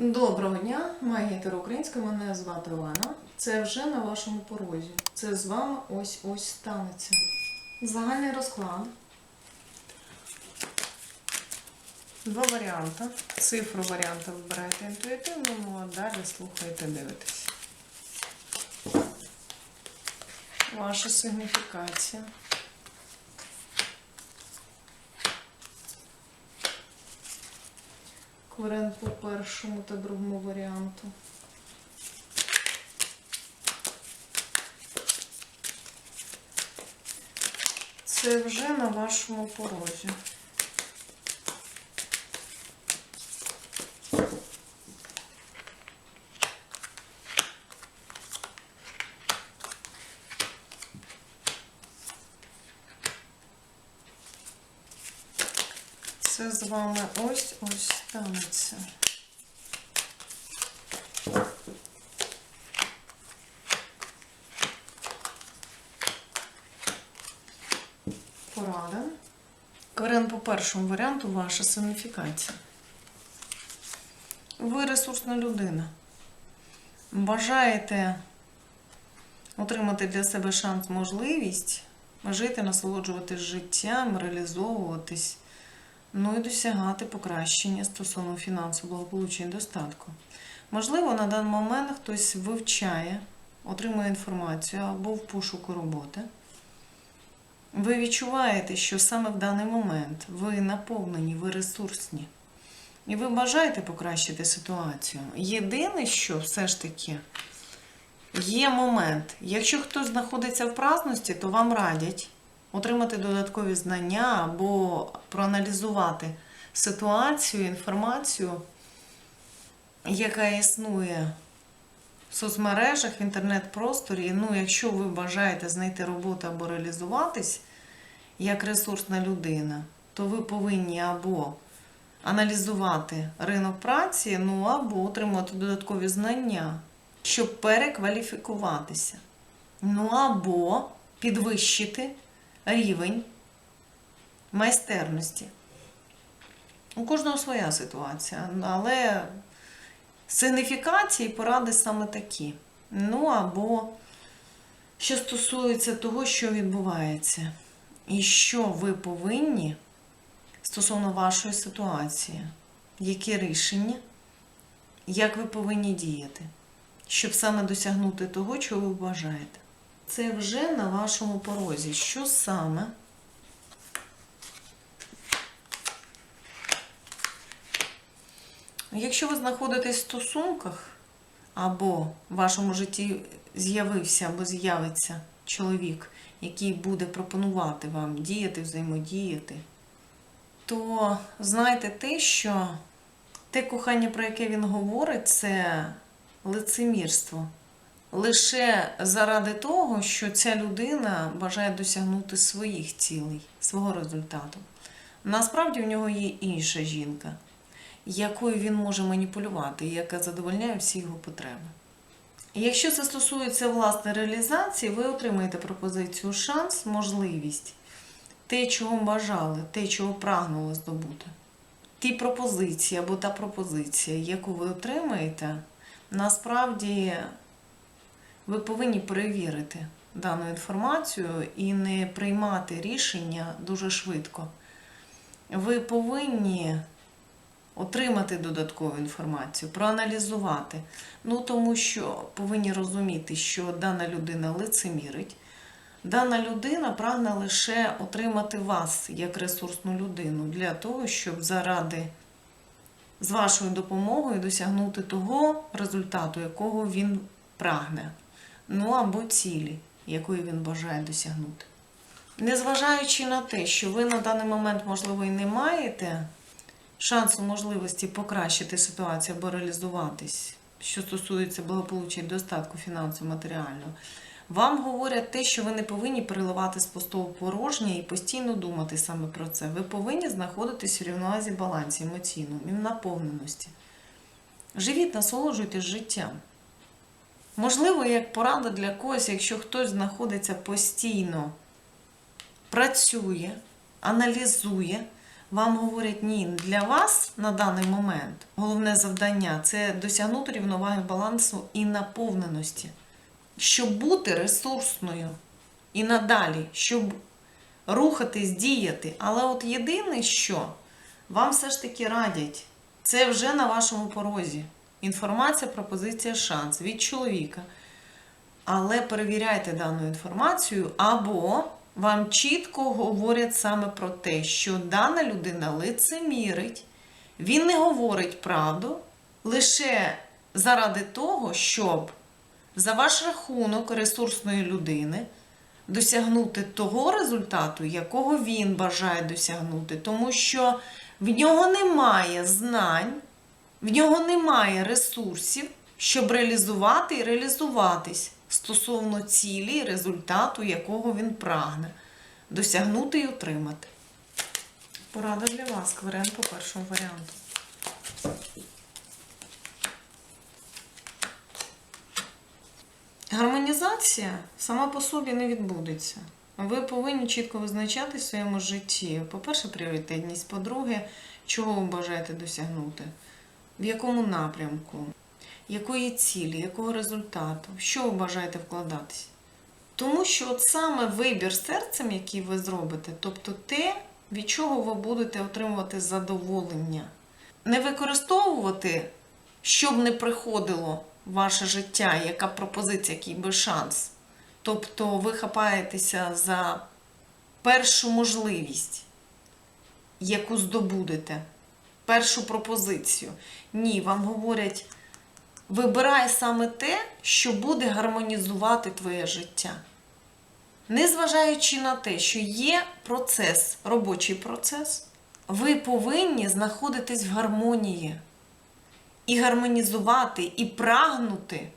Доброго дня, магітер українська, мене звати Олена. Це вже на вашому порозі. Це з вами ось ось станеться. Загальний розклад. Два варіанти. Цифру варіанта вибираєте інтуїтивно, ну а далі слухаєте, дивитесь. Ваша сигніфікація. Кварен по першому та другому варіанту. Це вже на вашому порозі. Це з вами ось ось станеться. Порада. Кварен по першому варіанту ваша сигніфікація. Ви ресурсна людина. Бажаєте отримати для себе шанс, можливість жити, насолоджуватись життям, реалізовуватись, ну і досягати покращення стосовно фінансового благополуччя і достатку. Можливо, на даний момент хтось вивчає, отримує інформацію або в пошуку роботи. Ви відчуваєте, що саме в даний момент ви наповнені, ви ресурсні. І ви бажаєте покращити ситуацію. Єдине, що все ж таки є момент. Якщо хтось знаходиться в праздності, то вам радять отримати додаткові знання або проаналізувати ситуацію, інформацію, яка існує в соцмережах, в інтернет-просторі. Ну, якщо ви бажаєте знайти роботу або реалізуватись як ресурсна людина, то ви повинні або аналізувати ринок праці, ну або отримати додаткові знання, щоб перекваліфікуватися. Ну або підвищити рівень майстерності. У кожного своя ситуація, але сигніфікації поради саме такі. Ну або що стосується того, що відбувається, і що ви повинні стосовно вашої ситуації, які рішення, як ви повинні діяти, щоб саме досягнути того, чого ви бажаєте. Це вже на вашому порозі. Що саме? Якщо ви знаходитесь в стосунках, або в вашому житті з'явився або з'явиться чоловік, який буде пропонувати вам діяти, взаємодіяти, то знайте те, що те кохання, про яке він говорить, це лицемірство. Лише заради того, що ця людина бажає досягнути своїх цілей, свого результату. Насправді в нього є інша жінка, якою він може маніпулювати, яка задовольняє всі його потреби. Якщо це стосується власної реалізації, ви отримаєте пропозицію шанс, можливість те, чого бажали, те, чого прагнули здобути. Ті пропозиції або та пропозиція, яку ви отримаєте, насправді ви повинні перевірити дану інформацію і не приймати рішення дуже швидко. Ви повинні отримати додаткову інформацію, проаналізувати. Ну, тому що повинні розуміти, що дана людина лицемірить. Дана людина прагне лише отримати вас як ресурсну людину для того, щоб заради з вашою допомогою досягнути того результату, якого він прагне, ну або цілі, якої він бажає досягнути. Незважаючи на те, що ви на даний момент, можливо, і не маєте шансу можливості покращити ситуацію або реалізуватись, що стосується благополуччя і достатку фінансово матеріального, вам говорять те, що ви не повинні переливати з пустого порожнє і постійно думати саме про це. Ви повинні знаходитись в рівновазі балансі емоційному і в наповненості. Живіть, насолоджуйтесь життям. Можливо, як порада для когось, якщо хтось знаходиться постійно, працює, аналізує, Вам говорять, ні, для вас на даний момент головне завдання це досягнути рівноваги балансу і наповненості, щоб бути ресурсною і надалі, щоб рухатись, діяти. Але от єдине, що вам все ж таки радять, це вже на вашому порозі. Інформація, пропозиція, шанс від чоловіка. Але перевіряйте дану інформацію, або вам чітко говорять саме про те, що дана людина лицемірить, він не говорить правду лише заради того, щоб за ваш рахунок ресурсної людини досягнути того результату, якого він бажає досягнути, тому що в нього немає знань, в нього немає ресурсів, щоб реалізувати і реалізуватись стосовно цілі і результату, якого він прагне досягнути і отримати. Порада для вас, кварен по першому варіанту. Гармонізація сама по собі не відбудеться. Ви повинні чітко визначати в своєму житті, по-перше, пріоритетність, по-друге, чого ви бажаєте досягнути, в якому напрямку, якої цілі, якого результату, що ви бажаєте вкладатись. Тому що от саме вибір серцем, який ви зробите, тобто те, від чого ви будете отримувати задоволення, не використовувати, щоб не приходило в ваше життя, яка пропозиція, який би шанс. Тобто ви хапаєтеся за першу можливість, яку здобудете, першу пропозицію. Ні, вам говорять, вибирай саме те, що буде гармонізувати твоє життя. Незважаючи на те, що є процес, робочий процес, ви повинні знаходитись в гармонії і гармонізувати, і прагнути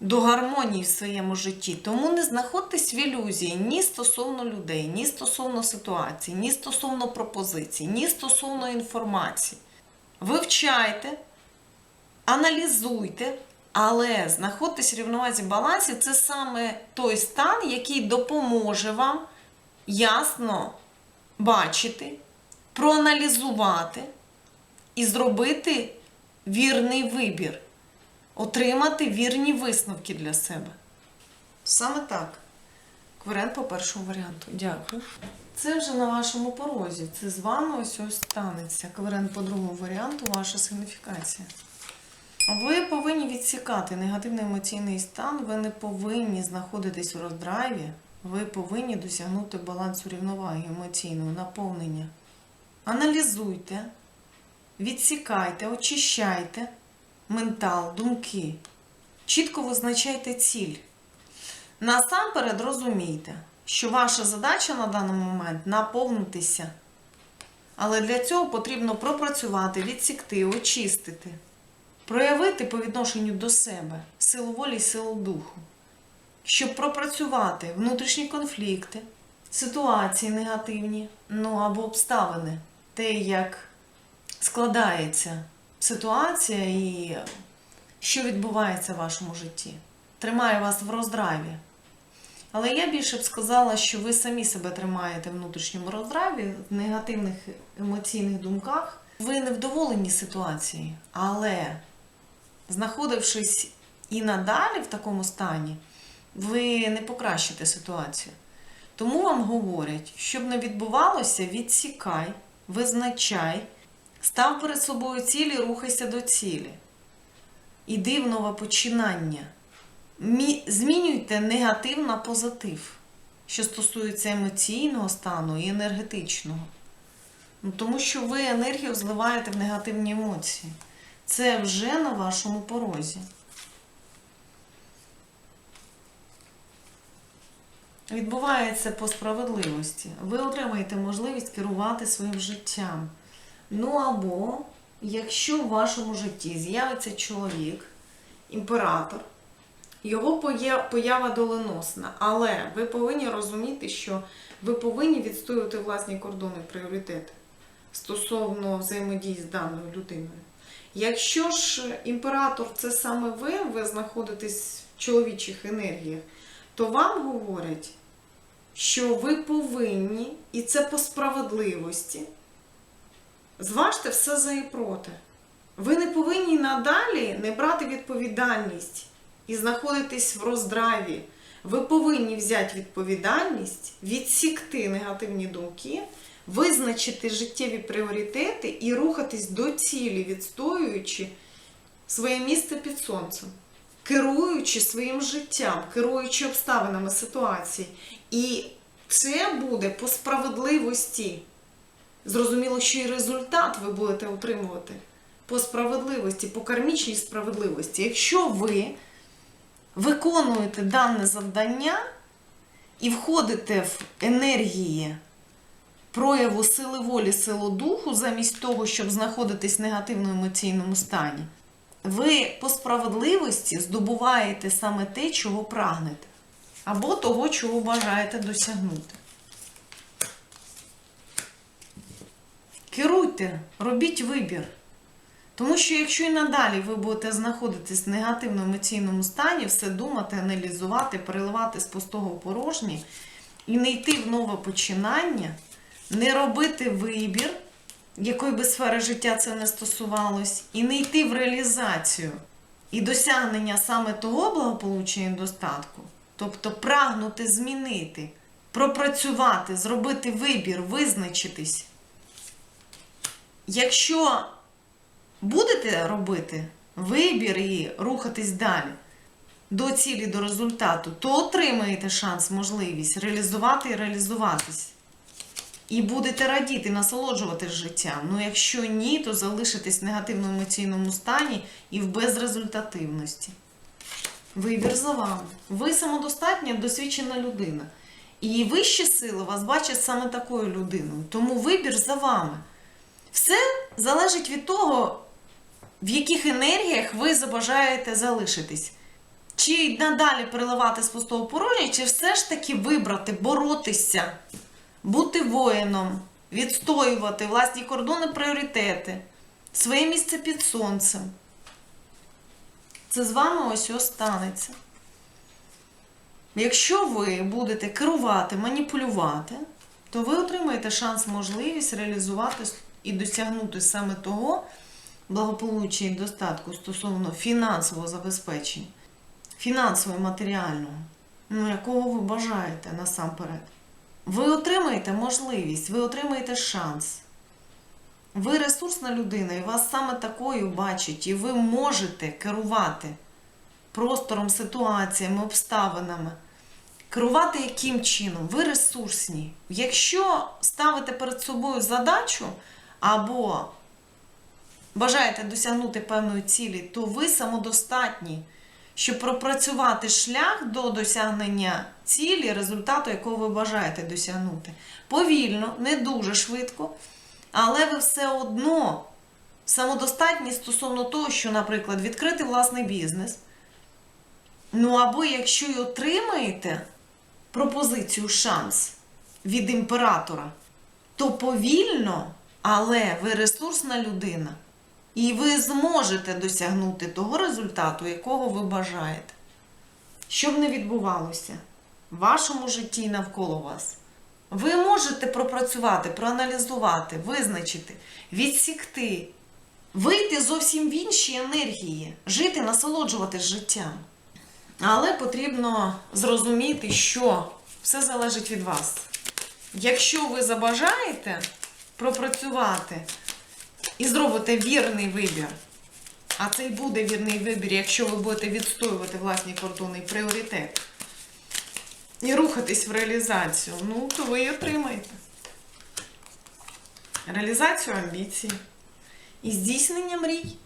до гармонії в своєму житті. Тому не знаходьтесь в ілюзії ні стосовно людей, ні стосовно ситуації, ні стосовно пропозицій, ні стосовно інформації. Вивчайте, аналізуйте, але знаходитись в рівновазі балансі це саме той стан, який допоможе вам ясно бачити, проаналізувати і зробити вірний вибір, отримати вірні висновки для себе. Саме так. Кварен по першому варіанту. Дякую. Це вже на вашому порозі. Це з вами ось ось станеться. Кварен по другому варіанту, ваша сигніфікація. Ви повинні відсікати негативний емоційний стан, ви не повинні знаходитись у роздраві, ви повинні досягнути балансу рівноваги емоційного наповнення. Аналізуйте, відсікайте, очищайте ментал, думки. Чітко визначайте ціль. Насамперед розумійте, що ваша задача на даний момент наповнитися. Але для цього потрібно пропрацювати, відсікти, очистити проявити по відношенню до себе силу волі силу духу, щоб пропрацювати внутрішні конфлікти, ситуації негативні, ну або обставини, те, як складається ситуація і що відбувається в вашому житті. Тримає вас в роздраві. Але я більше б сказала, що ви самі себе тримаєте в внутрішньому роздраві, в негативних емоційних думках. Ви не вдоволені ситуацією, але знаходившись і надалі в такому стані, ви не покращите ситуацію. Тому вам говорять, щоб не відбувалося, відсікай, визначай, став перед собою цілі, рухайся до цілі. Іди в нове починання. Змінюйте негатив на позитив, що стосується емоційного стану і енергетичного. Ну, Тому що ви енергію зливаєте в негативні емоції. Це вже на вашому порозі. Відбувається по справедливості. Ви отримаєте можливість керувати своїм життям. Ну або, якщо в вашому житті з'явиться чоловік, імператор, його поява доленосна. Але ви повинні розуміти, що ви повинні відстоювати власні кордони пріоритети стосовно взаємодії з даною людиною. Якщо ж імператор це саме ви, ви знаходитесь в чоловічих енергіях, то вам говорять, що ви повинні, і це по справедливості, Зважте все за і проти. Ви не повинні надалі не брати відповідальність і знаходитись в роздраві. Ви повинні взяти відповідальність, відсікти негативні думки, визначити життєві пріоритети і рухатись до цілі, відстоюючи своє місце під сонцем, керуючи своїм життям, керуючи обставинами ситуації. І це буде по справедливості. Зрозуміло, що і результат ви будете отримувати по справедливості, по кармічній справедливості. Якщо ви виконуєте дане завдання і входите в енергії прояву сили волі, силу духу, замість того, щоб знаходитись в негативному емоційному стані, ви по справедливості здобуваєте саме те, чого прагнете, або того, чого бажаєте досягнути. Керуйте, робіть вибір. Тому що якщо і надалі ви будете знаходитись в негативному емоційному стані, все думати, аналізувати, переливати з пустого в порожнє і не йти в нове починання, не робити вибір, якої би сфери життя це не стосувалось, і не йти в реалізацію і досягнення саме того благополуччя і достатку, тобто прагнути змінити, пропрацювати, зробити вибір, визначитись. Якщо будете робити вибір і рухатись далі до цілі, до результату, то отримаєте шанс, можливість реалізувати і реалізуватись. І будете радіти, насолоджуватись життям. Ну, якщо ні, то залишитесь в негативному емоційному стані і в безрезультативності. Вибір за вами. Ви самодостатня, досвідчена людина. І вищі сили вас бачать саме такою людиною. Тому вибір за вами. Все залежить від того, в яких енергіях ви забажаєте залишитись. Чи надалі переливати з пустого порожня, чи все ж таки вибрати, боротися, бути воїном, відстоювати власні кордони, пріоритети, своє місце під сонцем. Це з вами ось ось станеться. Якщо ви будете керувати, маніпулювати, то ви отримаєте шанс, можливість реалізувати і досягнути саме того благополуччя і достатку стосовно фінансового забезпечення, фінансово матеріального, ну, якого ви бажаєте насамперед. Ви отримаєте можливість, ви отримаєте шанс. Ви ресурсна людина, і вас саме такою бачать, і ви можете керувати простором, ситуаціями, обставинами. Керувати яким чином? Ви ресурсні. Якщо ставите перед собою задачу або бажаєте досягнути певної цілі, то ви самодостатні, щоб пропрацювати шлях до досягнення цілі, результату, якого ви бажаєте досягнути. Повільно, не дуже швидко, але ви все одно самодостатні стосовно того, що, наприклад, відкрити власний бізнес. Ну або якщо й отримаєте пропозицію шанс від імператора, то повільно, але ви ресурсна людина, і ви зможете досягнути того результату, якого ви бажаєте. Що б не відбувалося в вашому житті і навколо вас. Ви можете пропрацювати, проаналізувати, визначити, відсікти, вийти зовсім в інші енергії, жити, насолоджуватись життям. Але потрібно зрозуміти, що все залежить від вас. Якщо ви забажаєте пропрацювати і зробите вірний вибір, а це й буде вірний вибір, якщо ви будете відстоювати власні кордони і пріоритет, і рухатись в реалізацію, ну, то ви її отримаєте. Реалізацію амбіцій. І здійснення мрій.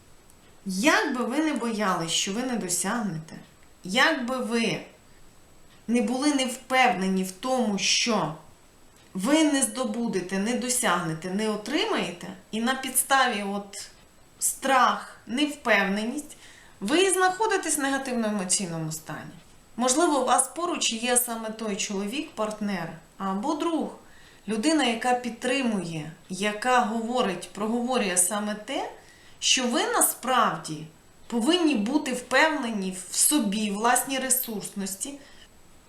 Як би ви не боялись, що ви не досягнете, як би ви не були не впевнені в тому, що ви не здобудете, не досягнете, не отримаєте, і на підставі от страх, невпевненість, ви знаходитесь в негативному емоційному стані. Можливо, у вас поруч є саме той чоловік, партнер або друг, людина, яка підтримує, яка говорить, проговорює саме те, що ви насправді повинні бути впевнені в собі, власній ресурсності.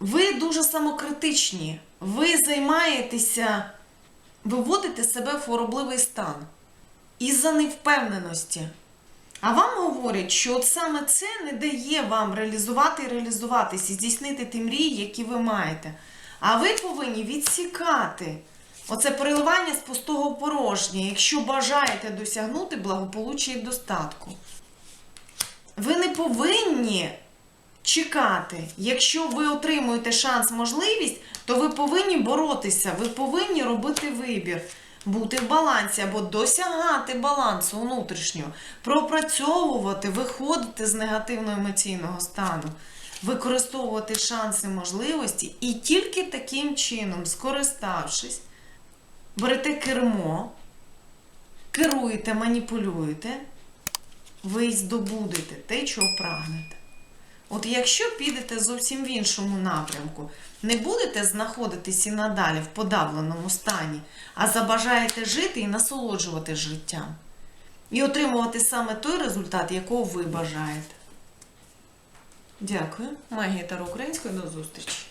Ви дуже самокритичні, ви займаєтеся, виводите себе в хворобливий стан. із-за невпевненості. А вам говорять, що от саме це не дає вам реалізувати і реалізуватись, і здійснити ті мрії, які ви маєте. А ви повинні відсікати оце переливання з пустого в порожнє, якщо бажаєте досягнути благополуччя і достатку. Ви не повинні чекати. Якщо ви отримуєте шанс, можливість, то ви повинні боротися, ви повинні робити вибір, бути в балансі або досягати балансу внутрішнього, пропрацьовувати, виходити з негативного емоційного стану, використовувати шанси, можливості і тільки таким чином, скориставшись, берете кермо, керуєте, маніпулюєте, ви здобудете те, чого прагнете. От якщо підете зовсім в іншому напрямку, не будете знаходитись і надалі в подавленому стані, а забажаєте жити і насолоджувати життям. І отримувати саме той результат, якого ви бажаєте. Дякую. Магія Таро Української. До зустрічі!